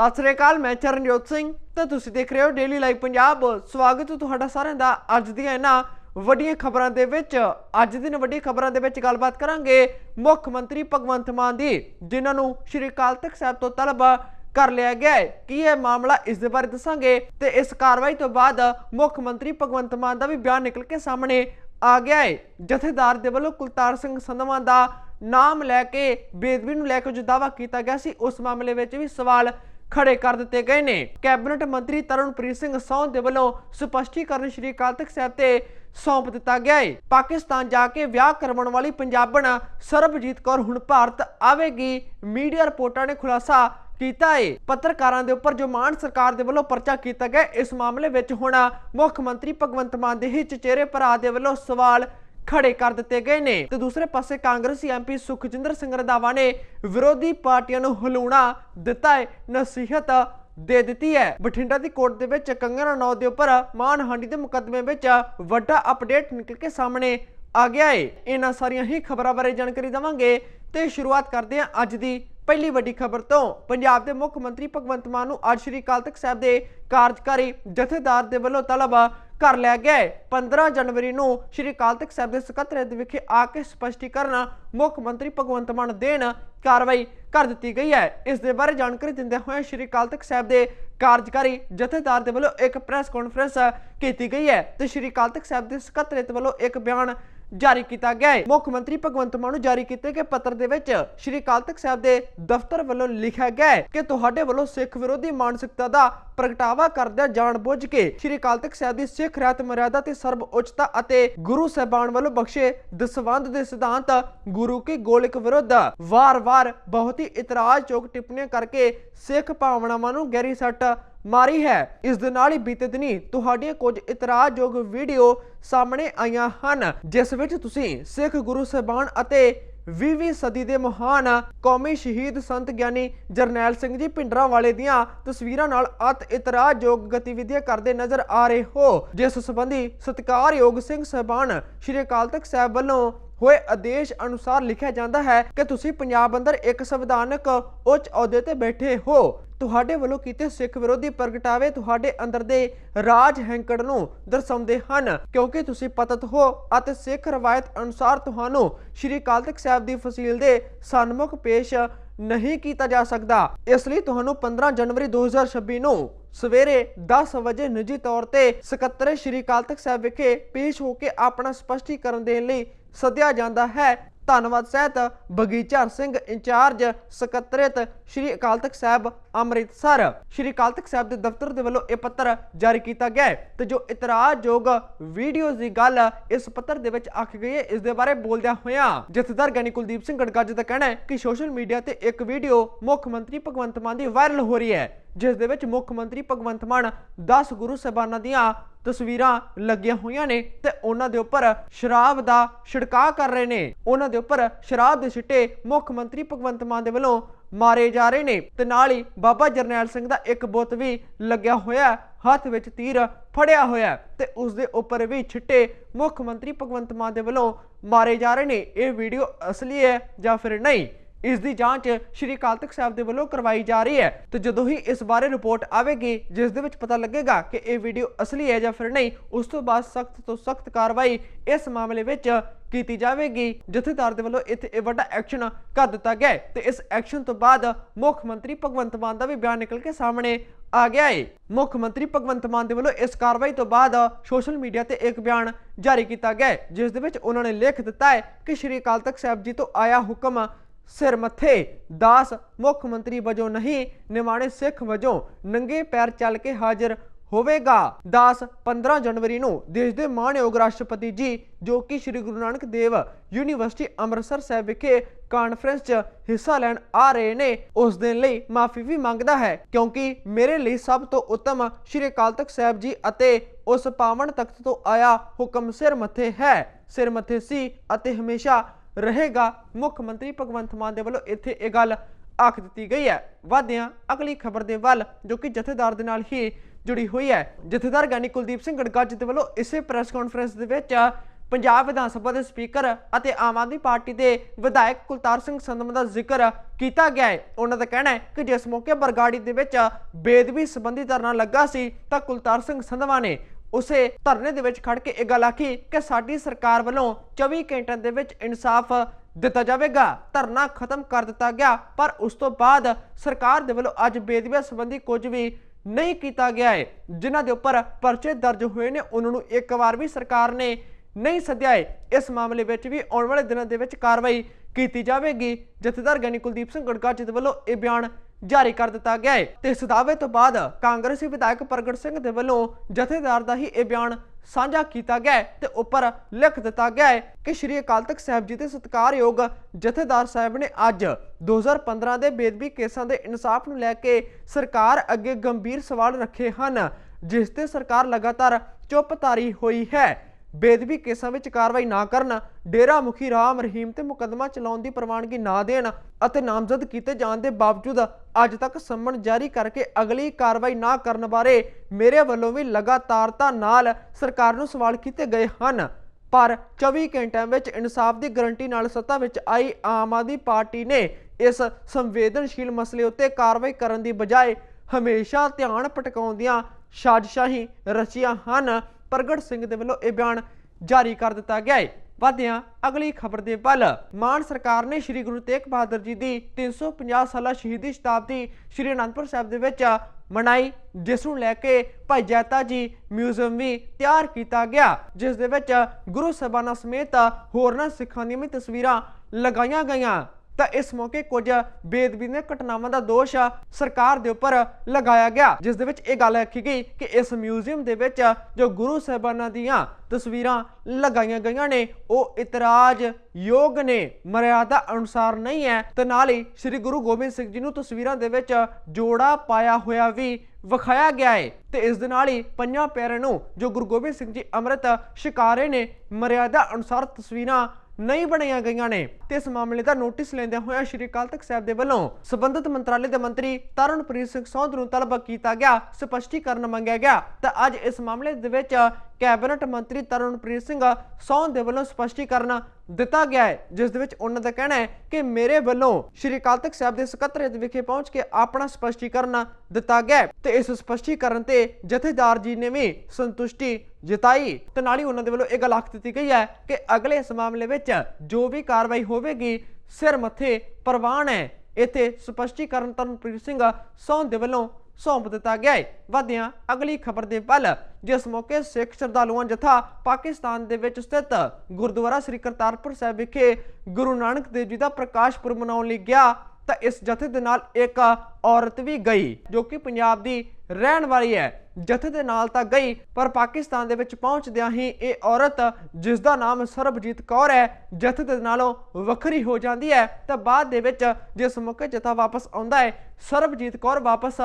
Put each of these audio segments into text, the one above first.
ਸਤਿ ਸ੍ਰੀ ਅਕਾਲ, ਮੈਂ ਚਰਨਜੋਤ ਸਿੰਘ ਤੇ ਤੁਸੀਂ ਦੇਖ ਰਹੇ ਹੋ ਡੇਲੀ ਲਾਈਵ ਪੰਜਾਬ ਸਵਾਗਤ ਹੈ ਤੁਹਾਡਾ ਸਾਰਿਆਂ ਦਾ ਅੱਜ ਦੀਆਂ ਇਹਨਾਂ ਵੱਡੀਆਂ ਖਬਰਾਂ ਦੇ ਵਿੱਚ। ਅੱਜ ਦੀਆਂ ਵੱਡੀਆਂ ਖਬਰਾਂ ਦੇ ਵਿੱਚ ਗੱਲਬਾਤ ਕਰਾਂਗੇ ਮੁੱਖ ਮੰਤਰੀ ਭਗਵੰਤ ਮਾਨ ਦੀ, ਜਿਨ੍ਹਾਂ ਨੂੰ ਸ਼੍ਰੀ ਅਕਾਲ ਤਖਤ ਸਾਹਿਬ ਤੋਂ ਤਲਬ ਕਰ ਲਿਆ ਗਿਆ ਹੈ। ਕੀ ਇਹ ਮਾਮਲਾ ਇਸ ਦੇ ਬਾਰੇ ਦੱਸਾਂਗੇ ਤੇ ਇਸ ਕਾਰਵਾਈ ਤੋਂ ਬਾਅਦ ਮੁੱਖ ਮੰਤਰੀ ਭਗਵੰਤ ਮਾਨ ਦਾ ਵੀ ਬਿਆਨ ਨਿਕਲ ਕੇ ਸਾਹਮਣੇ ਆ ਗਿਆ ਹੈ। ਜਥੇਦਾਰ ਦੇ ਵੱਲੋਂ ਕੁਲਤਾਰ ਸਿੰਘ ਸੰਧਵਾ ਦਾ ਨਾਮ ਲੈ ਕੇ ਬੇਦਬੀ ਨੂੰ ਲੈ ਕੇ ਜੋ ਦਾਵਾ ਕੀਤਾ ਗਿਆ ਸੀ, ਉਸ ਮਾਮਲੇ ਵਿੱਚ ਵੀ ਸਵਾਲ ਖੜੇ ਕਰ ਦਿੱਤੇ ਗਏ ਨੇ। ਕੈਬਨਿਟ ਮੰਤਰੀ ਤਰਨਪ੍ਰੀਤ ਸਿੰਘ ਸੌਨ ਦੇ ਵੱਲੋਂ ਸਪਸ਼ਟੀਕਰਨ ਸ਼੍ਰੀ ਅਕਾਲ ਤਖਤ ਸਾਹਿਬ ਤੇ ਸੌਂਪ ਦਿੱਤਾ ਗਿਆ ਹੈ ਪਾਕਿਸਤਾਨ ਜਾ ਕੇ ਵਿਆਹ ਕਰਵਾਉਣ ਵਾਲੀ ਪੰਜਾਬਣ ਸਰਬਜੀਤ ਕੌਰ ਹੁਣ ਭਾਰਤ ਆਵੇਗੀ। ਮੀਡੀਆ ਰਿਪੋਰਟਾਂ ਨੇ ਖੁਲਾਸਾ ਕੀਤਾ ਏ। ਪੱਤਰਕਾਰਾਂ ਦੇ ਉੱਪਰ ਜੋ ਮਾਨ ਸਰਕਾਰ ਦੇ ਵੱਲੋਂ ਪਰਚਾ ਕੀਤਾ ਗਿਆ, ਇਸ ਮਾਮਲੇ ਵਿੱਚ ਹੁਣ ਮੁੱਖ ਮੰਤਰੀ ਭਗਵੰਤ ਮਾਨ ਦੇ ਹੀ ਚਚੇਰੇ ਭਰਾ ਦੇ ਵੱਲੋਂ ਸਵਾਲ ਖੜੇ ਕਰ ਦਿੱਤੇ ਗਏ ਨੇ। ਤੇ ਦੂਸਰੇ ਪਾਸੇ ਕਾਂਗਰਸੀ ਐਮਪੀ ਸੁਖਜਿੰਦਰ ਸਿੰਘ ਰੰਧਾਵਾ ਨੇ ਵਿਰੋਧੀ ਪਾਰਟੀਆਂ ਨੂੰ ਹਲੂਣਾ ਦਿੱਤਾ ਹੈ, ਨਸੀਹਤ ਦੇ ਦਿੱਤੀ ਹੈ। ਬਠਿੰਡਾ ਦੀ ਕੋਰਟ ਦੇ ਵਿੱਚ ਕੰਗਨਾ ਨੌ ਦੇ ਉੱਪਰ ਮਾਨਹਾਨੀ ਦੇ ਮੁਕੱਦਮੇ ਵਿੱਚ ਵੱਡਾ ਅਪਡੇਟ ਨਿਕਲ ਕੇ ਸਾਹਮਣੇ ਆ ਗਿਆ ਏ ਇਹਨਾਂ ਸਾਰੀਆਂ ਹੀ ਖਬਰਾਂ ਬਾਰੇ ਜਾਣਕਾਰੀ ਦਵਾਂਗੇ ਤੇ ਸ਼ੁਰੂਆਤ ਕਰਦੇ ਹਾਂ ਅੱਜ ਦੀ ਪਹਿਲੀ ਵੱਡੀ ਖਬਰ ਤੋਂ। ਪੰਜਾਬ ਦੇ ਮੁੱਖ ਮੰਤਰੀ ਭਗਵੰਤ ਮਾਨ ਨੂੰ ਅੱਜ ਸ਼੍ਰੀ ਅਕਾਲ ਤਖਤ ਸਾਹਿਬ ਦੇ ਕਾਰਜਕਾਰੀ ਜਥੇਦਾਰ ਦੇ ਵੱਲੋਂ ਤਲਬ ਕਰ ਲਿਆ ਗਿਆ 15 ਜਨਵਰੀ ਨੂੰ ਸ਼੍ਰੀ ਅਕਾਲ ਤਖਤ ਸਾਹਿਬ ਦੇ ਸਕੱਤਰੇਤ ਵਿਖੇ ਆ ਕੇ ਸਪਸ਼ਟੀਕਰਨ ਮੁੱਖ ਮੰਤਰੀ ਭਗਵੰਤ ਮਾਨ ਦੇਣ ਕਾਰਵਾਈ ਕਰ ਦਿੱਤੀ ਗਈ ਹੈ। ਇਸ ਦੇ ਬਾਰੇ ਜਾਣਕਾਰੀ ਦਿੰਦੇ ਹੋਏ ਸ਼੍ਰੀ ਅਕਾਲ ਤਖਤ ਸਾਹਿਬ ਦੇ ਕਾਰਜਕਾਰੀ ਜਥੇਦਾਰ ਦੇ ਵੱਲੋਂ ਇੱਕ ਪ੍ਰੈਸ ਕਾਨਫਰੰਸ ਕੀਤੀ ਗਈ ਹੈ ਤੇ ਸ਼੍ਰੀ ਅਕਾਲ ਤਖਤ ਸਾਹਿਬ ਦੇ ਸਕੱਤਰੇਤ ਵੱਲੋਂ ਇੱਕ ਬਿਆਨ ਜਾਰੀ ਕੀਤਾ ਗਿਆ ਹੈ। ਮੁੱਖ ਮੰਤਰੀ ਭਗਵੰਤ ਮਾਨ ਨੂੰ ਜਾਰੀ ਕੀਤੇ ਗਏ ਪੱਤਰ ਦੇ ਵਿੱਚ ਸ਼੍ਰੀ ਅਕਾਲ ਤਖਤ ਸਾਹਿਬ ਦੇ ਦਫ਼ਤਰ ਵੱਲੋਂ ਲਿਖਿਆ ਗਿਆ ਹੈ ਕਿ ਤੁਹਾਡੇ ਵੱਲੋਂ ਸਿੱਖ ਵਿਰੋਧੀ ਮਾਨਸਿਕਤਾ ਦਾ ਪ੍ਰਗਟਾਵਾ ਕਰਦਿਆਂ ਜਾਣਬੁੱਝ ਕੇ ਸ਼੍ਰੀ ਅਕਾਲ ਤਖਤ ਸਾਹਿਬ ਦੀ ਸਿੱਖ ਰਹਿਤ ਮਰਿਆਦਾ ਤੇ ਸਰਬ ਉੱਚਤਾ ਅਤੇ ਗੁਰੂ ਸਾਹਿਬਾਨ ਵੱਲੋਂ ਬਖਸ਼ੇ ਦਸਵੰਧ ਦੇ ਸਿਧਾਂਤ ਗੁਰੂ ਕੀ ਗੋਲਿਕ ਵਿਰੁੱਧ ਵਾਰ-ਵਾਰ ਬਹੁਤ ਹੀ ਇਤਰਾਜ਼ਯੋਗ ਟਿੱਪਣੀਆਂ ਕਰਕੇ ਸਿੱਖ ਭਾਵਨਾਵਾਂ ਨੂੰ ਗਹਿਰੀ ਸੱਟ ਮਾਰੀ ਹੈ। ਇਸ ਦੇ ਨਾਲ ਹੀ ਬੀਤੇ ਦਿਨੀ ਤੁਹਾਡੀਆਂ ਕੁਝ ਇਤਰਾਜ਼ਯੋਗ ਵੀਡੀਓ ਸਾਹਮਣੇ ਆਈਆਂ ਹਨ, ਜਿਸ ਵਿੱਚ ਤੁਸੀਂ ਸਿੱਖ ਗੁਰੂ ਸਾਹਿਬਾਨ ਅਤੇ 20ਵੀਂ ਸਦੀ ਦੇ ਮਹਾਨ ਕੌਮੀ ਸ਼ਹੀਦ ਸੰਤ ਗਿਆਨੀ ਜਰਨੈਲ ਸਿੰਘ ਜੀ ਪਿੰਡਰਾਂ ਵਾਲੇ ਦੀਆਂ ਤਸਵੀਰਾਂ ਨਾਲ ਅਤ ਇਤਰਾਜ਼ਯੋਗ ਗਤੀਵਿਧੀਆਂ ਕਰਦੇ ਨਜ਼ਰ ਆ ਰਹੇ ਹੋ, ਜਿਸ ਸੰਬੰਧੀ ਸਤਿਕਾਰਯੋਗ ਸਿੰਘ ਸਾਹਿਬਾਨ ਸ਼੍ਰੀ ਅਕਾਲ ਤਖਤ ਸਾਹਿਬ ਵੱਲੋਂ ਹੋਏ ਆਦੇਸ਼ ਅਨੁਸਾਰ ਲਿਖਿਆ ਜਾਂਦਾ ਹੈ ਕਿ ਤੁਸੀਂ ਪੰਜਾਬ ਅੰਦਰ ਇੱਕ ਸੰਵਿਧਾਨਕ ਉੱਚ ਅਹੁਦੇ ਤੇ ਬੈਠੇ ਹੋ। ਤੁਹਾਡੇ ਵੱਲੋਂ ਕੀਤੇ ਸਿੱਖ ਵਿਰੋਧੀ ਪ੍ਰਗਟਾਵੇ ਤੁਹਾਡੇ ਅੰਦਰ ਦੇ ਰਾਜ ਹੈਂਕੜ ਨੂੰ ਦਰਸਾਉਂਦੇ ਹਨ। ਕਿਉਂਕਿ ਤੁਸੀਂ ਪਤਤ ਹੋ ਅਤੇ ਸਿੱਖ ਰਵਾਇਤ ਅਨੁਸਾਰ ਤੁਹਾਨੂੰ ਸ਼੍ਰੀ ਅਕਾਲ ਤਖਤ ਸਾਹਿਬ ਦੀ ਫਸੀਲ ਦੇ ਸਨਮੁਖ ਪੇਸ਼ ਨਹੀਂ ਕੀਤਾ ਜਾ ਸਕਦਾ। ਇਸ ਲਈ ਤੁਹਾਨੂੰ 15 ਜਨਵਰੀ 2026 ਨੂੰ ਸਵੇਰੇ 10 ਵਜੇ ਨਿੱਜੀ ਤੌਰ ਤੇ ਸਕੱਤਰ ਸ਼੍ਰੀ ਅਕਾਲ ਤਖਤ ਸਾਹਿਬ ਵਿਖੇ ਪੇਸ਼ ਹੋ ਕੇ ਆਪਣਾ ਸਪਸ਼ਟੀਕਰਨ ਦੇਣ ਲਈ ਸੱਦਿਆ ਜਾਂਦਾ ਹੈ। ਧੰਨਵਾਦ ਸਹਿਤ ਬਗੀਚਾ ਸਿੰਘ ਇੰਚਾਰਜ ਸਕੱਤਰੇਤ ਸ਼੍ਰੀ ਅਕਾਲ ਤਖਤ ਸਾਹਿਬ ਅੰਮ੍ਰਿਤਸਰ। ਸ਼੍ਰੀ ਅਕਾਲ ਤਖਤ ਸਾਹਿਬ ਦੇ ਦਫ਼ਤਰ ਦੇ ਵੱਲੋਂ ਇਹ ਪੱਤਰ ਜਾਰੀ ਕੀਤਾ ਗਿਆ ਤੇ ਜੋ ਇਤਰਾਜ਼ਯੋਗ ਵੀਡੀਓਜ਼ ਦੀ ਗੱਲ ਇਸ ਪੱਤਰ ਦੇ ਵਿੱਚ ਆਖੀ ਗਈ ਹੈ, ਇਸ ਦੇ ਬਾਰੇ ਬੋਲਦਿਆਂ ਹੋਇਆ ਜਥੇਦਾਰ ਗਿਆਨੀ ਕੁਲਦੀਪ ਸਿੰਘ ਗੜਗੱਜ ਦਾ ਕਹਿਣਾ ਹੈ ਕਿ ਸੋਸ਼ਲ ਮੀਡੀਆ ਤੇ ਇੱਕ ਵੀਡੀਓ ਮੁੱਖ ਮੰਤਰੀ ਭਗਵੰਤ ਮਾਨ ਦੀ ਵਾਇਰਲ ਹੋ ਰਹੀ ਹੈ, ਜਿਸ ਦੇ ਵਿੱਚ ਮੁੱਖ ਮੰਤਰੀ ਭਗਵੰਤ ਮਾਨ 10 ਗੁਰੂ ਸਾਹਿਬਾਨਾਂ ਦੀਆਂ ਤਸਵੀਰਾਂ ਲੱਗੀਆਂ ਹੋਈਆਂ ਨੇ ਤੇ ਉਹਨਾਂ ਦੇ ਉੱਪਰ ਸ਼ਰਾਬ ਦਾ ਛਿੜਕਾਅ ਕਰ ਰਹੇ ਨੇ। ਉਹਨਾਂ ਦੇ ਉੱਪਰ ਸ਼ਰਾਬ ਦੇ ਛਿੱਟੇ ਮੁੱਖ ਮੰਤਰੀ ਭਗਵੰਤ ਮਾਨ ਦੇ ਵੱਲੋਂ ਮਾਰੇ ਜਾ ਰਹੇ ਨੇ ਤੇ ਨਾਲ ਹੀ ਬਾਬਾ ਜਰਨੈਲ ਸਿੰਘ ਦਾ ਇੱਕ ਬੁੱਤ ਵੀ ਲੱਗਿਆ ਹੋਇਆ ਹੱਥ ਵਿੱਚ ਤੀਰ ਫੜਿਆ ਹੋਇਆ ਤੇ ਉਸ ਦੇ ਉੱਪਰ ਵੀ ਛਿੱਟੇ ਮੁੱਖ ਮੰਤਰੀ ਭਗਵੰਤ ਮਾਨ ਦੇ ਵੱਲੋਂ ਮਾਰੇ ਜਾ ਰਹੇ ਨੇ। ਇਹ ਵੀਡੀਓ ਅਸਲੀ ਹੈ ਜਾਂ ਫਿਰ ਨਹੀਂ? ਇਸ ਦੀ ਜਾਂਚ ਸ਼੍ਰੀ ਅਕਾਲ ਤਖਤ ਸਾਹਿਬ ਦੇ ਵੱਲੋਂ ਕਰਵਾਈ ਜਾ ਰਹੀ ਹੈ ਤੇ ਜਦੋਂ ਹੀ ਇਸ ਬਾਰੇ ਰਿਪੋਰਟ ਆਵੇਗੀ, ਜਿਸ ਦੇ ਵਿੱਚ ਪਤਾ ਲੱਗੇਗਾ ਕਿ ਇਹ ਵੀਡੀਓ ਅਸਲੀ ਹੈ ਜਾਂ ਫਿਰ ਨਹੀਂ, ਉਸ ਤੋਂ ਬਾਅਦ ਸਖਤ ਤੋਂ ਸਖਤ ਕਾਰਵਾਈ ਇਸ ਮਾਮਲੇ ਵਿੱਚ ਕੀਤੀ ਜਾਵੇਗੀ, ਜਥੇਦਾਰ ਦੇ ਵੱਲੋਂ ਇੱਥੇ ਇਹ ਵੱਡਾ ਐਕਸ਼ਨ ਕਰ ਦਿੱਤਾ ਗਿਆ ਤੇ ਇਸ ਐਕਸ਼ਨ ਤੋਂ ਬਾਅਦ ਮੁੱਖ ਮੰਤਰੀ ਭਗਵੰਤ ਮਾਨ ਦਾ ਵੀ ਬਿਆਨ ਨਿਕਲ ਕੇ ਸਾਹਮਣੇ ਆ ਗਿਆ ਹੈ। ਮੁੱਖ ਮੰਤਰੀ ਭਗਵੰਤ ਮਾਨ ਦੇ ਵੱਲੋਂ ਇਸ ਕਾਰਵਾਈ ਤੋਂ ਬਾਅਦ ਸੋਸ਼ਲ ਮੀਡੀਆ ਤੇ ਇੱਕ ਬਿਆਨ ਜਾਰੀ ਕੀਤਾ ਗਿਆ ਜਿਸ ਦੇ ਵਿੱਚ ਉਹਨਾਂ ਨੇ ਲਿਖ ਦਿੱਤਾ ਹੈ ਕਿ ਸ਼੍ਰੀ ਅਕਾਲ ਤਖਤ ਸਾਹਿਬ ਜੀ ਤੋਂ ਆਇਆ ਹੁਕਮ ਸਿਰ ਮੱਥੇ, ਦਾਸ ਮੁੱਖ ਮੰਤਰੀ ਵਜੋਂ ਨਹੀਂ, ਨਿਮਾਣੇ ਸਿੱਖ ਵਜੋਂ ਨੰਗੇ ਪੈਰ ਚੱਲ ਕੇ ਹਾਜ਼ਰ ਹੋਵੇਗਾ। ਦਾਸ 15 ਜਨਵਰੀ ਨੂੰ ਦੇਸ਼ ਦੇ ਮਾਣਯੋਗ ਰਾਸ਼ਟਰਪਤੀ ਜੀ, ਜੋ ਕਿ ਸ੍ਰੀ ਗੁਰੂ ਨਾਨਕ ਦੇਵ ਯੂਨੀਵਰਸਿਟੀ ਅੰਮ੍ਰਿਤਸਰ ਸਾਹਿਬ ਵਿਖੇ ਕਾਨਫਰੰਸ 'ਚ ਹਿੱਸਾ ਲੈਣ ਆ ਰਹੇ ਨੇ, ਉਸ ਦਿਨ ਲਈ ਮਾਫੀ ਵੀ ਮੰਗਦਾ ਹੈ, ਕਿਉਂਕਿ ਮੇਰੇ ਲਈ ਸਭ ਤੋਂ ਉੱਤਮ ਸ੍ਰੀ ਅਕਾਲ ਤਖਤ ਸਾਹਿਬ ਜੀ ਅਤੇ ਉਸ ਪਾਵਨ ਤਖਤ ਤੋਂ ਆਇਆ ਹੁਕਮ ਸਿਰ ਮੱਥੇ ਹੈ। ਸਿਰ ਮੱਥੇ ਸੀ ਅਤੇ ਹਮੇਸ਼ਾ ਰਹੇਗਾ। ਮੁੱਖ ਮੰਤਰੀ ਭਗਵੰਤ ਮਾਨ ਦੇ ਵੱਲੋਂ ਇੱਥੇ ਇਹ ਗੱਲ ਆਖ ਦਿੱਤੀ ਗਈ ਹੈ। ਵਾਦਿਆਂ ਅਗਲੀ ਖਬਰ ਦੇ ਵੱਲ, ਜੋ ਕਿ ਜਥੇਦਾਰ ਦੇ ਨਾਲ ਹੀ ਜੁੜੀ ਹੋਈ ਹੈ। ਜਥੇਦਾਰ ਗਿਆਨੀ ਕੁਲਦੀਪ ਸਿੰਘ ਗੜਗੱਜ ਦੇ ਵੱਲੋਂ ਇਸੇ ਪ੍ਰੈਸ ਕਾਨਫਰੰਸ ਦੇ ਵਿੱਚ ਪੰਜਾਬ ਵਿਧਾਨ ਸਭਾ ਦੇ ਸਪੀਕਰ ਅਤੇ ਆਮ ਆਦਮੀ ਪਾਰਟੀ ਦੇ ਵਿਧਾਇਕ ਕੁਲਤਾਰ ਸਿੰਘ ਸੰਧਵਾ ਦਾ ਜ਼ਿਕਰ ਕੀਤਾ ਗਿਆ ਹੈ। ਉਹਨਾਂ ਦਾ ਕਹਿਣਾ ਹੈ ਕਿ ਜਿਸ ਮੌਕੇ ਬਰਗਾੜੀ ਦੇ ਵਿੱਚ ਬੇਦਬੀ ਸੰਬੰਧੀ ਧਰਨਾ ਲੱਗਾ ਸੀ, ਤਾਂ ਕੁਲਤਾਰ ਸਿੰਘ ਸੰਧਵਾ ਨੇ ਉਸੇ ਧਰਨੇ ਦੇ ਵਿੱਚ ਖੜ ਕੇ ਇਹ ਗੱਲ ਆਖੀ ਕਿ ਸਾਡੀ ਸਰਕਾਰ ਵੱਲੋਂ 24 ਘੰਟਿਆਂ ਦੇ ਵਿੱਚ ਇਨਸਾਫ ਦਿੱਤਾ ਜਾਵੇਗਾ। ਧਰਨਾ ਖਤਮ ਕਰ ਦਿੱਤਾ ਗਿਆ, ਪਰ ਉਸ ਤੋਂ ਬਾਅਦ ਸਰਕਾਰ ਦੇ ਵੱਲੋਂ ਅੱਜ ਬੇਦਬੀਆਂ ਸੰਬੰਧੀ ਕੁਝ ਵੀ ਨਹੀਂ ਕੀਤਾ ਗਿਆ ਹੈ ਜਿਨ੍ਹਾਂ ਦੇ ਉੱਪਰ ਪਰਚੇ ਦਰਜ ਹੋਏ ਨੇ, ਉਹਨਾਂ ਨੂੰ ਇੱਕ ਵਾਰ ਵੀ ਸਰਕਾਰ ਨੇ ਨਹੀਂ ਸੱਦਿਆ ਹੈ ਇਸ ਮਾਮਲੇ ਵਿੱਚ ਵੀ ਆਉਣ ਵਾਲੇ ਦਿਨਾਂ ਦੇ ਵਿੱਚ ਕਾਰਵਾਈ ਕੀਤੀ ਜਾਵੇਗੀ। ਜਥੇਦਾਰ ਗਿਆਨੀ ਕੁਲਦੀਪ ਸਿੰਘ ਗੜਕਾ ਜੀ ਦੇ ਵੱਲੋਂ ਇਹ ਬਿਆਨ ਜਾਰੀ ਕਰ ਦਿੱਤਾ ਗਿਆ ਹੈ। ਤੇ ਇਸ ਦਾਅਵੇ ਤੋਂ ਬਾਅਦ ਕਾਂਗਰਸੀ ਵਿਧਾਇਕ ਪ੍ਰਗਟ ਸਿੰਘ ਦੇ ਵੱਲੋਂ ਜਥੇਦਾਰ ਦਾ ਹੀ ਇਹ ਬਿਆਨ ਸਾਂਝਾ ਕੀਤਾ ਗਿਆ ਹੈ ਤੇ ਉੱਪਰ ਲਿਖ ਦਿੱਤਾ ਗਿਆ ਹੈ ਕਿ ਸ਼੍ਰੀ ਅਕਾਲ ਤਖਤ ਸਾਹਿਬ ਜੀ ਦੇ ਸਤਿਕਾਰਯੋਗ ਜਥੇਦਾਰ ਸਾਹਿਬ ਨੇ ਅੱਜ 2015 ਦੇ ਬੇਦਬੀ ਕੇਸਾਂ ਦੇ ਇਨਸਾਫ ਨੂੰ ਲੈ ਕੇ ਸਰਕਾਰ ਅੱਗੇ ਗੰਭੀਰ ਸਵਾਲ ਰੱਖੇ ਹਨ, ਜਿਸ ਤੇ ਸਰਕਾਰ ਲਗਾਤਾਰ ਚੁੱਪ ਤਾਰੀ ਹੋਈ ਹੈ। ਬੇਦਬੀ ਕੇਸਾਂ ਵਿੱਚ ਕਾਰਵਾਈ ਨਾ ਕਰਨ, ਡੇਰਾ ਮੁਖੀ ਰਾਮ ਰਹੀਮ ਤੇ ਮੁਕੱਦਮਾ ਚਲਾਉਣ ਦੀ ਪ੍ਰਵਾਨਗੀ ਨਾ ਦੇਣ ਅਤੇ ਨਾਮਜ਼ਦ ਕੀਤੇ ਜਾਣ ਦੇ ਬਾਵਜੂਦ ਅੱਜ ਤੱਕ ਸੰਮਣ ਜਾਰੀ ਕਰਕੇ ਅਗਲੀ ਕਾਰਵਾਈ ਨਾ ਕਰਨ ਬਾਰੇ ਮੇਰੇ ਵੱਲੋਂ ਵੀ ਲਗਾਤਾਰਤਾ ਨਾਲ ਸਰਕਾਰ ਨੂੰ ਸਵਾਲ ਕੀਤੇ ਗਏ ਹਨ। ਪਰ 24 ਘੰਟਿਆਂ ਵਿੱਚ ਇਨਸਾਫ ਦੀ ਗਰੰਟੀ ਨਾਲ ਸੱਤਾ ਵਿੱਚ ਆਈ ਆਮ ਆਦਮੀ ਪਾਰਟੀ ਨੇ ਇਸ ਸੰਵੇਦਨਸ਼ੀਲ ਮਸਲੇ ਉੱਤੇ ਕਾਰਵਾਈ ਕਰਨ ਦੀ ਬਜਾਏ ਹਮੇਸ਼ਾ ਧਿਆਨ ਭਟਕਾਉਂਦੀਆਂ ਸਾਜ਼ਿਸ਼ਾਂ ਹੀ ਰਚੀਆਂ ਹਨ। ਪ੍ਰਗਟ ਸਿੰਘ ਦੇ ਵੱਲੋਂ ਇਹ ਬਿਆਨ ਜਾਰੀ ਕਰ ਦਿੱਤਾ ਗਿਆ ਹੈ। ਵਧਿਆਂ, ਅਗਲੀ ਖਬਰ ਦੇ ਵੱਲ। ਮਾਨ ਸਰਕਾਰ ਨੇ ਸ੍ਰੀ ਗੁਰੂ ਤੇਗ ਬਹਾਦਰ ਜੀ ਦੀ 350 ਸਾਲਾ ਸ਼ਹੀਦੀ ਸ਼ਤਾਬਦੀ ਸ੍ਰੀ ਅਨੰਦਪੁਰ ਸਾਹਿਬ ਦੇ ਵਿੱਚ ਮਨਾਈ, ਜਿਸ ਨੂੰ ਲੈ ਕੇ ਭਾਈ ਜੈਤਾ ਜੀ ਮਿਊਜ਼ੀਅਮ ਵੀ ਤਿਆਰ ਕੀਤਾ ਗਿਆ, ਜਿਸ ਦੇ ਵਿੱਚ ਗੁਰੂ ਸਾਹਿਬਾਨਾਂ ਸਮੇਤ ਹੋਰਨਾਂ ਸਿੱਖਾਂ ਦੀਆਂ ਵੀ ਤਸਵੀਰਾਂ ਲਗਾਈਆਂ ਗਈਆਂ। ਤਾਂ ਇਸ ਮੌਕੇ ਕੁਝ ਬੇਦਬੀ ਦੀਆਂ ਘਟਨਾਵਾਂ ਦਾ ਦੋਸ਼ ਸਰਕਾਰ ਦੇ ਉੱਪਰ ਲਗਾਇਆ ਗਿਆ, ਜਿਸ ਦੇ ਵਿੱਚ ਇਹ ਗੱਲ ਆਖੀ ਗਈ ਕਿ ਇਸ ਮਿਊਜ਼ੀਅਮ ਦੇ ਵਿੱਚ ਜੋ ਗੁਰੂ ਸਾਹਿਬਾਨਾਂ ਦੀਆਂ ਤਸਵੀਰਾਂ ਲਗਾਈਆਂ ਗਈਆਂ ਨੇ, ਉਹ ਇਤਰਾਜ਼ ਯੋਗ ਨੇ ਮਰਿਆਦਾ ਅਨੁਸਾਰ ਨਹੀਂ ਹੈ। ਤੇ ਨਾਲ ਹੀ ਸ੍ਰੀ ਗੁਰੂ ਗੋਬਿੰਦ ਸਿੰਘ ਜੀ ਨੂੰ ਤਸਵੀਰਾਂ ਦੇ ਵਿੱਚ ਜੋੜਾ ਪਾਇਆ ਹੋਇਆ ਵੀ ਵਿਖਾਇਆ ਗਿਆ ਹੈ ਤੇ ਇਸ ਦੇ ਨਾਲ ਹੀ ਪੰਜਾਂ ਪਿਆਰਿਆਂ ਨੂੰ ਜੋ ਗੁਰੂ ਗੋਬਿੰਦ ਸਿੰਘ ਜੀ ਅੰਮ੍ਰਿਤ ਛਕਾਰੇ ਨੇ ਮਰਿਆਦਾ ਅਨੁਸਾਰ ਤਸਵੀਰਾਂ ਨਹੀਂ ਬਣਾਈਆਂ ਗਈਆਂ ਨੇ। ਤੇ ਇਸ ਮਾਮਲੇ ਦਾ ਨੋਟਿਸ ਲੈਂਦਿਆਂ ਹੋਇਆ ਸ਼੍ਰੀ ਅਕਾਲ ਤਖਤ ਸਾਹਿਬ ਦੇ ਵੱਲੋਂ ਸਬੰਧਤ ਮੰਤਰਾਲੇ ਦੇ ਮੰਤਰੀ ਤਰਨਪ੍ਰੀਤ ਸਿੰਘ ਸੌਂਧ ਨੂੰ ਤਲਬ ਕੀਤਾ ਗਿਆ, ਸਪਸ਼ਟੀਕਰਨ ਮੰਗਿਆ ਗਿਆ। ਤਾਂ ਅੱਜ ਇਸ ਮਾਮਲੇ ਦੇ ਵਿੱਚ ਕੈਬਨਿਟ ਮੰਤਰੀ ਤਰਨਪ੍ਰੀਤ ਸਿੰਘ ਸੌਧ ਦੇ ਵੱਲੋਂ ਸਪਸ਼ਟੀਕਰਨ ਦਿੱਤਾ ਗਿਆ ਹੈ, ਜਿਸ ਦੇ ਵਿੱਚ ਉਹਨਾਂ ਦਾ ਕਹਿਣਾ ਹੈ ਕਿ ਮੇਰੇ ਵੱਲੋਂ ਸ਼੍ਰੀ ਅਕਾਲ ਤਖਤ ਸਾਹਿਬ ਦੇ ਸਕੱਤਰੇਤ ਵਿਖੇ ਪਹੁੰਚ ਕੇ ਆਪਣਾ ਸਪਸ਼ਟੀਕਰਨ ਦਿੱਤਾ ਗਿਆ ਤੇ ਇਸ ਸਪਸ਼ਟੀਕਰਨ ਤੇ ਜਥੇਦਾਰ ਜੀ ਨੇ ਵੀ ਸੰਤੁਸ਼ਟੀ ਜਤਾਈ ਤੇ ਨਾਲ ਹੀ ਉਹਨਾਂ ਦੇ ਵੱਲੋਂ ਇਹ ਗੱਲ ਆਖ ਦਿੱਤੀ ਗਈ ਹੈ ਕਿ ਅਗਲੇ ਇਸ ਮਾਮਲੇ ਵਿੱਚ ਜੋ ਵੀ ਕਾਰਵਾਈ ਹੋਵੇਗੀ, ਸਿਰ ਮੱਥੇ ਪ੍ਰਵਾਨ ਹੈ। ਇੱਥੇ ਸਪਸ਼ਟੀਕਰਨ ਤਰਨਪ੍ਰੀਤ ਸਿੰਘ ਸੌਂ ਦੇ ਵੱਲੋਂ ਸੌਂਪ ਦਿੱਤਾ ਗਿਆ ਹੈ ਵਧਿਆਂ ਅਗਲੀ ਖਬਰ ਦੇ ਵੱਲ, ਜਿਸ ਮੌਕੇ ਸਿੱਖ ਸ਼ਰਧਾਲੂਆਂ ਜਥਾ ਪਾਕਿਸਤਾਨ ਦੇ ਵਿੱਚ ਸਥਿਤ ਗੁਰਦੁਆਰਾ ਸ੍ਰੀ ਕਰਤਾਰਪੁਰ ਸਾਹਿਬ ਵਿਖੇ ਗੁਰੂ ਨਾਨਕ ਦੇਵ ਜੀ ਦਾ ਪ੍ਰਕਾਸ਼ ਪੁਰਬ ਮਨਾਉਣ ਲਈ ਗਿਆ, ਤਾਂ ਇਸ ਜਥੇ ਦੇ ਨਾਲ ਇੱਕ ਔਰਤ ਵੀ ਗਈ, ਜੋ ਕਿ ਪੰਜਾਬ ਦੀ ਰਹਿਣ ਵਾਲੀ ਹੈ। ਜਥੇ ਦੇ ਨਾਲ ਤਾਂ ਗਈ, ਪਰ ਪਾਕਿਸਤਾਨ ਦੇ ਵਿੱਚ ਪਹੁੰਚਦਿਆਂ ਹੀ ਇਹ ਔਰਤ, ਜਿਸ ਦਾ ਨਾਮ ਸਰਬਜੀਤ ਕੌਰ ਹੈ, ਜਥੇ ਦੇ ਨਾਲੋਂ ਵੱਖਰੀ ਹੋ ਜਾਂਦੀ ਹੈ। ਤਾਂ ਬਾਅਦ ਦੇ ਵਿੱਚ ਜਿਸ ਮੌਕੇ ਜਥਾ ਵਾਪਸ ਆਉਂਦਾ ਹੈ, ਸਰਬਜੀਤ ਕੌਰ ਵਾਪਸ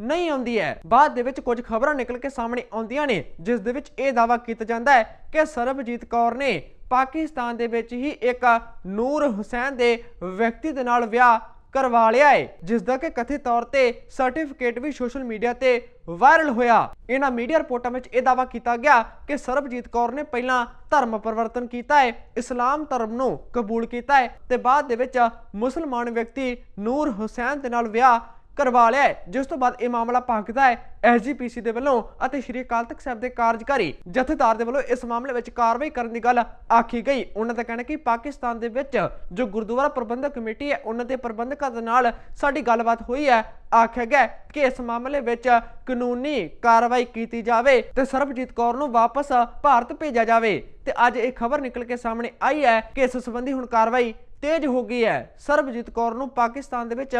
ਨਹੀਂ ਆਉਂਦੀ ਹੈ। ਬਾਅਦ ਦੇ ਵਿੱਚ ਕੁਝ ਖਬਰਾਂ ਨਿਕਲ ਕੇ ਸਾਹਮਣੇ ਆਉਂਦੀਆਂ ਨੇ, ਜਿਸ ਦੇ ਵਿੱਚ ਇਹ ਦਾਵਾ ਕੀਤਾ ਜਾਂਦਾ ਹੈ ਕਿ ਸਰਬਜੀਤ ਕੌਰ ਨੇ ਪਾਕਿਸਤਾਨ ਦੇ ਵਿੱਚ ਹੀ ਇੱਕ ਨੂਰ ਹੁਸੈਨ ਦੇ ਵਿਅਕਤੀ ਦੇ ਨਾਲ ਵਿਆਹ ਕਰਵਾ ਲਿਆ ਹੈ, ਜਿਸ ਦਾ ਕਿ ਕਥਿਤ ਤੌਰ ਤੇ ਸਰਟੀਫਿਕੇਟ ਵੀ ਸੋਸ਼ਲ ਮੀਡੀਆ ਤੇ ਵਾਇਰਲ ਹੋਇਆ। ਇਹਨਾਂ ਮੀਡੀਆ ਰਿਪੋਰਟਾਂ ਵਿੱਚ ਇਹ ਦਾਵਾ ਕੀਤਾ ਗਿਆ ਕਿ ਸਰਬਜੀਤ ਕੌਰ ਨੇ ਪਹਿਲਾਂ ਧਰਮ ਪਰਿਵਰਤਨ ਕੀਤਾ ਹੈ, ਇਸਲਾਮ ਧਰਮ ਨੂੰ ਕਬੂਲ ਕੀਤਾ ਹੈ ਤੇ ਬਾਅਦ ਦੇ ਵਿੱਚ ਮੁਸਲਮਾਨ ਵਿਅਕਤੀ ਨੂਰ ਹੁਸੈਨ ਦੇ ਨਾਲ ਵਿਆਹ ਕਰਵਾ ਲਿਆ ਹੈ, ਜਿਸ ਤੋਂ ਬਾਅਦ ਇਹ ਮਾਮਲਾ ਭਖਦਾ ਹੈ ਐਸਜੀਪੀਸੀ ਦੇ ਵੱਲੋਂ ਅਤੇ ਸ਼੍ਰੀ ਅਕਾਲ ਤਖਤ ਸਾਹਿਬ ਦੇ ਕਾਰਜਕਾਰੀ ਜਥੇਦਾਰ ਦੇ ਵੱਲੋਂ ਇਸ ਮਾਮਲੇ ਵਿੱਚ ਕਾਰਵਾਈ ਕਰਨ ਦੀ ਗੱਲ ਆਖੀ ਗਈ। ਉਹਨਾਂ ਦਾ ਕਹਿਣਾ ਕਿ ਪਾਕਿਸਤਾਨ ਦੇ ਵਿੱਚ ਜੋ ਗੁਰਦੁਆਰਾ ਪ੍ਰਬੰਧਕ ਕਮੇਟੀ ਹੈ ਉਹਨਾਂ ਦੇ ਪ੍ਰਬੰਧਕਾਂ ਦੇ ਨਾਲ ਸਾਡੀ ਗੱਲਬਾਤ ਹੋਈ ਹੈ। ਆਖਿਆ ਗਿਆ ਕਿ ਇਸ ਮਾਮਲੇ ਵਿੱਚ ਕਾਨੂੰਨੀ ਕਾਰਵਾਈ ਕੀਤੀ ਜਾਵੇ ਤੇ ਸਰਬਜੀਤ ਕੌਰ ਨੂੰ ਵਾਪਸ ਭਾਰਤ ਭੇਜਿਆ ਜਾਵੇ। ਤੇ ਅੱਜ ਇਹ ਖਬਰ ਨਿਕਲ ਕੇ ਸਾਹਮਣੇ ਆਈ ਹੈ ਕਿ ਇਸ ਸੰਬੰਧੀ ਹੁਣ ਕਾਰਵਾਈ ਤੇਜ਼ ਹੋ ਗਈ ਹੈ। ਸਰਬਜੀਤ ਕੌਰ ਨੂੰ ਪਾਕਿਸਤਾਨ ਦੇ ਵਿੱਚ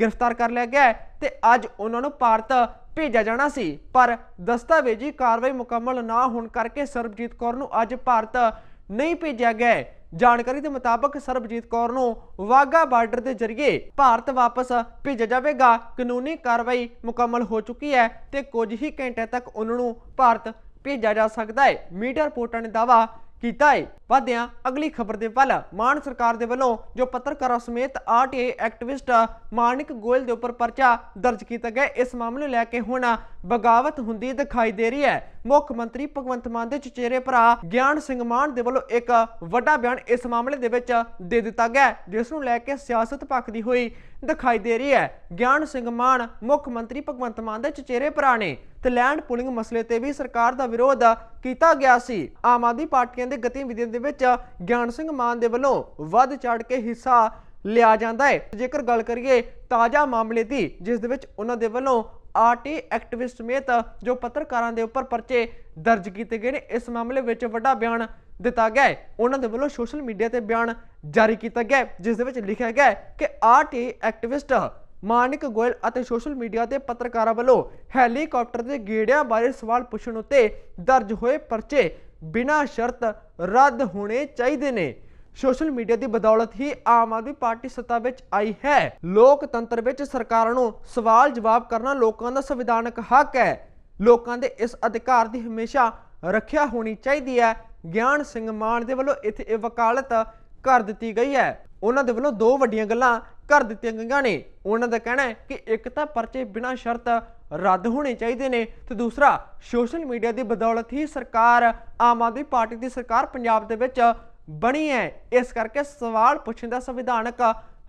ਗ੍ਰਿਫਤਾਰ ਕਰ ਲਿਆ ਗਿਆ ਹੈ ਤੇ ਅੱਜ ਉਹਨਾਂ ਨੂੰ ਭਾਰਤ ਭੇਜਿਆ ਜਾਣਾ ਸੀ। ਪਰ ਦਸਤਾਵੇਜ਼ੀ ਕਾਰਵਾਈ ਮੁਕੰਮਲ ਨਾ ਹੋਣ ਕਰਕੇ ਸਰਬਜੀਤ ਕੌਰ ਨੂੰ ਅੱਜ ਭਾਰਤ ਨਹੀਂ ਭੇਜਿਆ ਗਿਆ ਜਾਣਕਾਰੀ ਦੇ ਮੁਤਾਬਕ ਸਰਬਜੀਤ ਕੌਰ ਨੂੰ ਵਾਗਾ ਬਾਰਡਰ ਦੇ ਜ਼ਰੀਏ ਭਾਰਤ ਵਾਪਸ ਭੇਜਿਆ ਜਾਵੇਗਾ। ਕਾਨੂੰਨੀ ਕਾਰਵਾਈ ਮੁਕੰਮਲ ਹੋ ਚੁੱਕੀ ਹੈ ਤੇ ਕੁਝ ਹੀ ਘੰਟੇ ਤੱਕ ਉਹਨਾਂ ਨੂੰ ਭਾਰਤ ਭੇਜਿਆ ਜਾ ਸਕਦਾ ਹੈ। ਮੀਡੀਆ ਰਿਪੋਰਟਾਂ ਨੇ ਦਾਅਵਾ ਕੀਤਾ ਹੈ ਵਧਿਆਂ, ਅਗਲੀ ਖਬਰ ਦੇ ਵੱਲ, ਮਾਨ ਸਰਕਾਰ ਦੇ ਵੱਲੋਂ ਜੋ ਪੱਤਰਕਾਰਾਂ ਸਮੇਤ ਆਰਟੀਆਈ ਐਕਟਿਵਿਸਟ ਮਾਨਿਕ ਗੋਇਲ ਦੇ ਉੱਪਰ ਪਰਚਾ ਦਰਜ ਕੀਤਾ ਗਿਆ, ਇਸ ਮਾਮਲੇ ਨੂੰ ਲੈ ਕੇ ਹੁਣ ਬਗਾਵਤ ਹੁੰਦੀ ਦਿਖਾਈ ਦੇ ਰਹੀ ਹੈ। ਮੁੱਖ ਮੰਤਰੀ ਭਗਵੰਤ ਮਾਨ ਦੇ ਚਚੇਰੇ ਭਰਾ ਗਿਆਨ ਸਿੰਘ ਮਾਨ ਦੇ ਵੱਲੋਂ ਇੱਕ ਵੱਡਾ ਬਿਆਨ ਇਸ ਮਾਮਲੇ ਦੇ ਵਿੱਚ ਦੇ ਦਿੱਤਾ ਗਿਆ ਜਿਸ ਨੂੰ ਲੈ ਕੇ ਸਿਆਸਤ ਭਖਦੀ ਹੋਈ ਦਿਖਾਈ ਦੇ ਰਹੀ ਹੈ। ਗਿਆਨ ਸਿੰਘ ਮਾਨ ਮੁੱਖ ਮੰਤਰੀ ਭਗਵੰਤ ਮਾਨ ਦੇ ਚਚੇਰੇ ਭਰਾ ਨੇ ਤੇ ਲੈਂਡ ਪੁਲਿੰਗ ਮਸਲੇ ਤੇ ਵੀ ਸਰਕਾਰ ਦਾ ਵਿਰੋਧ ਕੀਤਾ ਗਿਆ ਸੀ। ਆਮ ਆਦਮੀ ਪਾਰਟੀਆਂ ਦੇ ਗਤੀਵਿਧੀਆਂ ਦੇ ਵਿੱਚ ਗਿਆਨ ਸਿੰਘ ਮਾਨ ਦੇ ਵੱਲੋਂ ਵੱਧ ਚੜ ਕੇ ਹਿੱਸਾ ਲਿਆ ਜਾਂਦਾ ਹੈ। ਜੇਕਰ ਗੱਲ ਕਰੀਏ ਤਾਜ਼ਾ ਮਾਮਲੇ ਦੀ, ਜਿਸ ਦੇ ਵਿੱਚ ਉਹਨਾਂ ਦੇ ਵੱਲੋਂ ਆਰਟੀ ਐਕਟਿਵਿਸਟ ਸਮੇਤ ਜੋ ਪੱਤਰਕਾਰਾਂ ਦੇ ਉੱਪਰ ਪਰਚੇ ਦਰਜ ਕੀਤੇ ਗਏ ਨੇ, ਇਸ ਮਾਮਲੇ ਵਿੱਚ ਵੱਡਾ ਬਿਆਨ ਦਿੱਤਾ ਗਿਆ ਹੈ। ਉਹਨਾਂ ਦੇ ਵੱਲੋਂ ਸੋਸ਼ਲ ਮੀਡੀਆ ਤੇ ਬਿਆਨ ਜਾਰੀ ਕੀਤਾ ਗਿਆ ਜਿਸ ਦੇ ਵਿੱਚ ਲਿਖਿਆ ਗਿਆ ਹੈ ਕਿ ਆਰਟੀ ਐਕਟਿਵਿਸਟ ਮਾਨਿਕ ਗੋਇਲ ਅਤੇ ਸੋਸ਼ਲ ਮੀਡੀਆ ਤੇ ਪੱਤਰਕਾਰਾਂ ਵੱਲੋਂ ਹੈਲੀਕਾਪਟਰ ਦੇ ਗੇੜਿਆਂ ਬਾਰੇ ਸਵਾਲ ਪੁੱਛਣ ਉੱਤੇ ਦਰਜ ਹੋਏ ਪਰਚੇ ਬਿਨਾਂ ਸ਼ਰਤ ਰੱਦ ਹੋਣੇ ਚਾਹੀਦੇ ਨੇ। ਸੋਸ਼ਲ ਮੀਡੀਆ ਦੀ ਬਦੌਲਤ ਹੀ ਆਮ ਆਦਮੀ ਪਾਰਟੀ ਸੱਤਾ ਵਿੱਚ ਆਈ ਹੈ। ਲੋਕਤੰਤਰ ਵਿੱਚ ਸਰਕਾਰਾਂ ਨੂੰ ਸਵਾਲ ਜਵਾਬ ਕਰਨਾ ਲੋਕਾਂ ਦਾ ਸੰਵਿਧਾਨਕ ਹੱਕ ਹੈ। ਲੋਕਾਂ ਦੇ ਇਸ ਅਧਿਕਾਰ ਦੀ ਹਮੇਸ਼ਾ ਰੱਖਿਆ ਹੋਣੀ ਚਾਹੀਦੀ ਹੈ। ਗਿਆਨ ਸਿੰਘ ਮਾਨ ਦੇ ਵੱਲੋਂ ਇੱਥੇ ਇਹ ਵਕਾਲਤ ਕਰ ਦਿੱਤੀ ਗਈ ਹੈ। ਉਹਨਾਂ ਦੇ ਵੱਲੋਂ ਦੋ ਵੱਡੀਆਂ ਗੱਲਾਂ ਕਰ ਦਿੱਤੀਆਂ ਗਈਆਂ ਨੇ। ਉਹਨਾਂ ਦਾ ਕਹਿਣਾ ਹੈ ਕਿ ਇੱਕ ਤਾਂ ਪਰਚੇ ਬਿਨਾਂ ਸ਼ਰਤ ਰੱਦ ਹੋਣੇ ਚਾਹੀਦੇ ਨੇ ਤੇ ਦੂਸਰਾ, ਸੋਸ਼ਲ ਮੀਡੀਆ ਦੀ ਬਦੌਲਤ ਹੀ ਸਰਕਾਰ ਆਮ ਆਦਮੀ ਪਾਰਟੀ ਦੀ ਸਰਕਾਰ ਪੰਜਾਬ ਦੇ ਵਿੱਚ ਬਣੀ ਹੈ। ਇਸ ਕਰਕੇ ਸਵਾਲ ਪੁੱਛਣ ਦਾ ਸੰਵਿਧਾਨਕ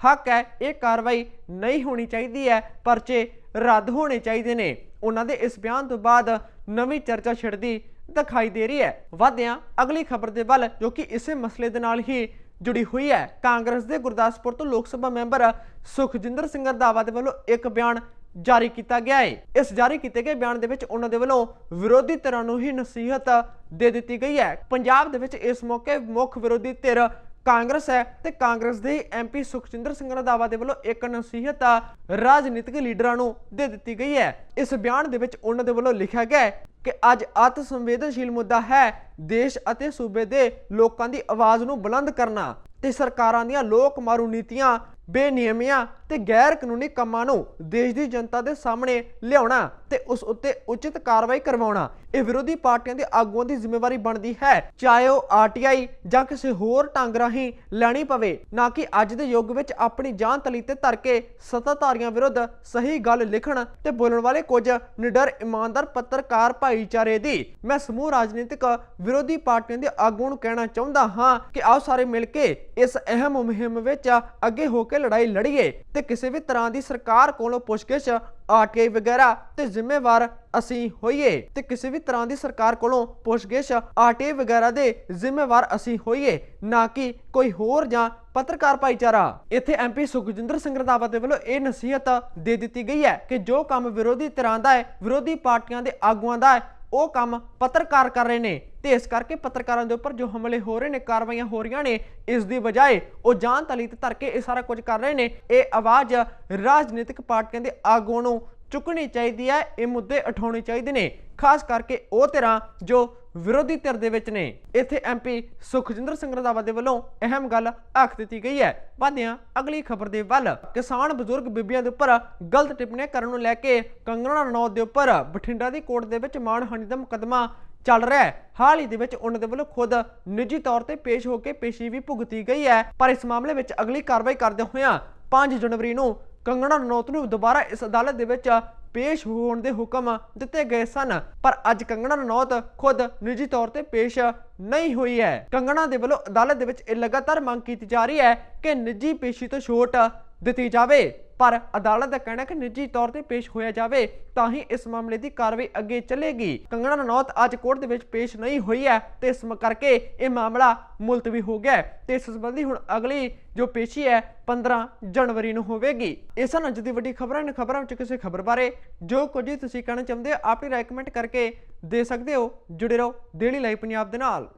ਹੱਕ ਹੈ। ਇਹ ਕਾਰਵਾਈ ਨਹੀਂ ਹੋਣੀ ਚਾਹੀਦੀ ਹੈ। ਪਰਚੇ ਰੱਦ ਹੋਣੇ ਚਾਹੀਦੇ ਨੇ। ਉਹਨਾਂ ਦੇ ਇਸ ਬਿਆਨ ਤੋਂ ਬਾਅਦ ਨਵੀਂ ਚਰਚਾ ਛਿੜਦੀ ਦਿਖਾਈ ਦੇ ਰਹੀ ਹੈ। ਵਾਧਿਆਂ ਅਗਲੀ ਖਬਰ ਦੇ ਵੱਲ, ਜੋ ਕਿ ਇਸੇ ਮਸਲੇ ਦੇ ਨਾਲ ਹੀ ਜੁੜੀ ਹੋਈ ਹੈ। ਕਾਂਗਰਸ ਦੇ ਗੁਰਦਾਸਪੁਰ ਤੋਂ ਲੋਕ ਸਭਾ ਮੈਂਬਰ ਸੁਖਜਿੰਦਰ ਸਿੰਘ ਰੰਧਾਵਾ ਦੇ ਵੱਲੋਂ ਇੱਕ ਬਿਆਨ ਜਾਰੀ ਕੀਤਾ ਗਿਆ ਹੈ ਇਸ ਜਾਰੀ ਕੀਤੇ ਗਏ ਬਿਆਨ ਦੇ ਵਿੱਚ ਉਹਨਾਂ ਦੇ ਵੱਲੋਂ ਵਿਰੋਧੀ ਧਿਰਾਂ ਨੂੰ ਹੀ ਨਸੀਹਤ ਦੇ ਦਿੱਤੀ ਗਈ ਹੈ। ਪੰਜਾਬ ਦੇ ਵਿੱਚ ਇਸ ਮੌਕੇ ਮੁੱਖ ਵਿਰੋਧੀ ਧਿਰ ਕਾਂਗਰਸ ਹੈ ਤੇ ਕਾਂਗਰਸ ਦੇ ਐਮਪੀ ਸੁਖਜਿੰਦਰ ਸਿੰਘ ਰੰਧਾਵਾ ਦੇ ਵੱਲੋਂ ਇੱਕ ਨਸੀਹਤ ਰਾਜਨੀਤਿਕ ਲੀਡਰਾਂ ਨੂੰ ਦੇ ਦਿੱਤੀ ਗਈ ਹੈ। ਇਸ ਬਿਆਨ ਦੇ ਵਿੱਚ ਉਹਨਾਂ ਦੇ ਵੱਲੋਂ ਲਿਖਿਆ ਗਿਆ ਕਿ ਅੱਜ ਅਤ ਸੰਵੇਦਨਸ਼ੀਲ ਮੁੱਦਾ ਹੈ ਦੇਸ਼ ਅਤੇ ਸੂਬੇ ਦੇ ਲੋਕਾਂ ਦੀ ਆਵਾਜ਼ ਨੂੰ ਬੁਲੰਦ ਕਰਨਾ ਤੇ ਸਰਕਾਰਾਂ ਦੀਆਂ ਲੋਕ ਮਾਰੂ ਨੀਤੀਆਂ, ਬੇਨਿਯਮੀਆਂ ਤੇ ਗੈਰ ਕਾਨੂੰਨੀ ਕੰਮਾਂ ਨੂੰ ਦੇਸ਼ ਦੀ ਜਨਤਾ ਦੇ ਸਾਹਮਣੇ ਲਿਆਉਣਾ ਤੇ ਉਸ ਉੱਤੇ ਉਚਿਤ ਕਾਰਵਾਈ ਕਰਵਾਉਣਾ, ਇਹ ਵਿਰੋਧੀ ਪਾਰਟੀਆਂ ਦੇ ਆਗੂਆਂ ਦੀ ਜ਼ਿੰਮੇਵਾਰੀ ਬਣਦੀ ਹੈ। ਚਾਹੇ ਉਹ ਆਰਟੀਆਈ ਜਾਂ ਕਿਸੇ ਹੋਰ ਢੰਗ ਰਾਹੀਂ ਲੈਣੀ ਪਵੇ, ਨਾ ਕਿ ਅੱਜ ਦੇ ਯੁੱਗ ਵਿੱਚ ਆਪਣੀ ਜਾਨ ਤਲੀ ਤੇ ਧਰ ਕੇ ਸੱਤਾਧਾਰੀਆਂ ਵਿਰੁੱਧ ਸਹੀ ਗੱਲ ਲਿਖਣ ਤੇ ਬੋਲਣ ਵਾਲੇ ਕੁਝ ਨਿਡਰ ਇਮਾਨਦਾਰ ਪੱਤਰਕਾਰ ਭਾਈਚਾਰੇ ਦੀ। ਮੈਂ ਸਮੂਹ ਰਾਜਨੀਤਿਕ ਵਿਰੋਧੀ ਪਾਰਟੀਆਂ ਦੇ ਆਗੂਆਂ ਨੂੰ ਕਹਿਣਾ ਚਾਹੁੰਦਾ ਹਾਂ ਕਿ ਆਓ ਸਾਰੇ ਮਿਲ ਕੇ ਇਸ ਅਹਿਮ ਮੁਹਿੰਮ ਵਿੱਚ ਅੱਗੇ ਹੋ ਕੇ ਲੜਾਈ ਲੜੀਏ। ਤੇ ਕਿਸੇ ਵੀ ਤਰ੍ਹਾਂ ਦੀ ਸਰਕਾਰ ਕੋਲੋਂ ਪੁੱਛਗਿੱਛ ਆਰਟੀਆਈ ਵਗੈਰਾ ਤੇ ਜ਼ਿੰਮੇਵਾਰ ਅਸੀਂ ਹੋਈਏ। ਤੇ ਕਿਸੇ ਵੀ ਤਰ੍ਹਾਂ ਦੀ ਸਰਕਾਰ ਕੋਲੋਂ ਪੁੱਛਗਿੱਛ ਆਰਟੀਆਈ ਵਗੈਰਾ ਦੇ ਜ਼ਿੰਮੇਵਾਰ ਅਸੀਂ ਹੋਈਏ, ਨਾ ਕਿ ਕੋਈ ਹੋਰ ਜਾਂ ਪੱਤਰਕਾਰ ਭਾਈਚਾਰਾ। ਇੱਥੇ ਐਮਪੀ ਸੁਖਜਿੰਦਰ ਸਿੰਘ ਰੰਧਾਵਾ ਦੇ ਵੱਲੋਂ ਇਹ ਨਸੀਹਤ ਦੇ ਦਿੱਤੀ ਗਈ ਹੈ ਕਿ ਜੋ ਕੰਮ ਵਿਰੋਧੀ ਧਿਰਾਂ ਦਾ ਹੈ, ਵਿਰੋਧੀ ਪਾਰਟੀਆਂ ਦੇ ਆਗੂਆਂ ਦਾ ਹੈ, ਉਹ ਕੰਮ ਪੱਤਰਕਾਰ ਕਰ ਰਹੇ ਨੇ। ਤੇ ਇਸ ਕਰਕੇ ਪੱਤਰਕਾਰਾਂ ਦੇ ਉੱਪਰ ਜੋ ਹਮਲੇ ਹੋ ਰਹੇ ਨੇ, ਕਾਰਵਾਈਆਂ ਹੋ ਰਹੀਆਂ ਨੇ, ਇਸ ਦੀ ਬਜਾਏ ਉਹ ਜਾਨ ਤਲੀ ਤੇ ਧਰ ਕੇ ਇਹ ਸਾਰਾ ਕੁਝ ਕਰ ਰਹੇ ਨੇ। ਇਹ ਆਵਾਜ਼ ਰਾਜਨੀਤਿਕ ਪਾਰਟੀਆਂ ਦੇ ਆਗੂਆਂ ਨੂੰ ਚੁੱਕਣੀ ਚਾਹੀਦੀ ਹੈ, ਇਹ ਮੁੱਦੇ ਉਠਾਉਣੇ ਚਾਹੀਦੇ ਨੇ। ਖਾਸ ਕਰਕੇ ਉਹ ਧਿਰਾਂ ਜੋ ਵਿਰੋਧੀ ਧਿਰ ਦੇ ਵਿੱਚ ਨੇ। ਇੱਥੇ ਐਮਪੀ ਸੁਖਜਿੰਦਰ ਸਿੰਘ ਰੰਧਾਵਾ ਦੇ ਵੱਲੋਂ ਅਹਿਮ ਗੱਲ ਆਖ ਦਿੱਤੀ ਗਈ ਹੈ। ਵਾਧਿਆਂ ਅਗਲੀ ਖਬਰ ਦੇ ਵੱਲ। ਕਿਸਾਨ ਬਜ਼ੁਰਗ ਬੀਬੀਆਂ ਦੇ ਉੱਪਰ ਗਲਤ ਟਿੱਪਣੀਆਂ ਕਰਨ ਨੂੰ ਲੈ ਕੇ ਕੰਗਣਾ ਰਣੌਤ ਦੇ ਉੱਪਰ ਬਠਿੰਡਾ ਦੀ ਕੋਰਟ ਦੇ ਵਿੱਚ ਮਾਣਹਾਨੀ ਦਾ ਮੁਕੱਦਮਾ ਚੱਲ ਰਿਹਾ ਹੈ। ਹਾਲ ਹੀ ਦੇ ਵਿੱਚ ਉਹਨਾਂ ਦੇ ਵੱਲੋਂ ਖੁਦ ਨਿੱਜੀ ਤੌਰ ਤੇ ਪੇਸ਼ ਹੋ ਕੇ ਪੇਸ਼ੀ ਵੀ ਭੁਗਤੀ ਗਈ ਹੈ। ਪਰ ਇਸ ਮਾਮਲੇ ਵਿੱਚ ਅਗਲੀ ਕਾਰਵਾਈ ਕਰਦੇ ਹੋਇਆਂ 5 ਜਨਵਰੀ ਨੂੰ ਕੰਗਣਾ ਰਣੌਤ ਨੂੰ ਦੁਬਾਰਾ ਇਸ ਅਦਾਲਤ ਦੇ ਵਿੱਚ ਪੇਸ਼ ਹੋਣ ਦੇ ਹੁਕਮ ਦਿੱਤੇ ਗਏ ਸਨ। ਪਰ ਅੱਜ ਕੰਗਣਾ ਰਣੌਤ ਖੁਦ ਨਿੱਜੀ ਤੌਰ ਤੇ ਪੇਸ਼ ਨਹੀਂ ਹੋਈ ਹੈ। ਕੰਗਣਾ ਦੇ ਵੱਲੋਂ ਅਦਾਲਤ ਦੇ ਵਿੱਚ ਇਹ ਲਗਾਤਾਰ ਮੰਗ ਕੀਤੀ ਜਾ ਰਹੀ ਹੈ ਕਿ ਨਿੱਜੀ ਪੇਸ਼ੀ ਤੋਂ ਛੋਟ ਦਿੱਤੀ ਜਾਵੇ। ਪਰ ਅਦਾਲਤ ਦਾ ਕਹਿਣਾ ਕਿ ਨਿੱਜੀ ਤੌਰ ਤੇ ਪੇਸ਼ ਹੋਇਆ ਜਾਵੇ, ਤਾਂ ਹੀ ਇਸ ਮਾਮਲੇ ਦੀ ਕਾਰਵਾਈ ਅੱਗੇ ਚੱਲੇਗੀ। ਕੰਗਣਾ ਰਣੌਤ ਅੱਜ ਕੋਰਟ ਦੇ ਵਿੱਚ ਪੇਸ਼ ਨਹੀਂ ਹੋਈ ਹੈ ਤੇ ਇਸ ਕਰਕੇ ਇਹ ਮਾਮਲਾ ਮੁਲਤਵੀ ਹੋ ਗਿਆ ਹੈ ਤੇ ਇਸ ਸੰਬੰਧੀ ਹੁਣ ਅਗਲੀ ਜੋ ਪੇਸ਼ੀ ਹੈ 15 ਜਨਵਰੀ ਨੂੰ ਹੋਵੇਗੀ। ਇਸ ਹਨ ਅੱਜ ਦੀ ਵੱਡੀ ਖਬਰਾਂ ਨੇ ਖਬਰਾਂ ਵਿੱਚ ਕਿਸੇ ਖਬਰ ਬਾਰੇ ਜੋ ਕੁਝ ਤੁਸੀਂ ਕਹਿਣਾ ਚਾਹੁੰਦੇ ਹੋ ਆਪਣੀ ਰਾਏ ਕਮੈਂਟ ਕਰਕੇ ਦੇ ਸਕਦੇ ਹੋ। ਜੁੜੇ ਰਹੋ ਡੇਲੀ ਲਾਈਵ ਪੰਜਾਬ ਦੇ ਨਾਲ।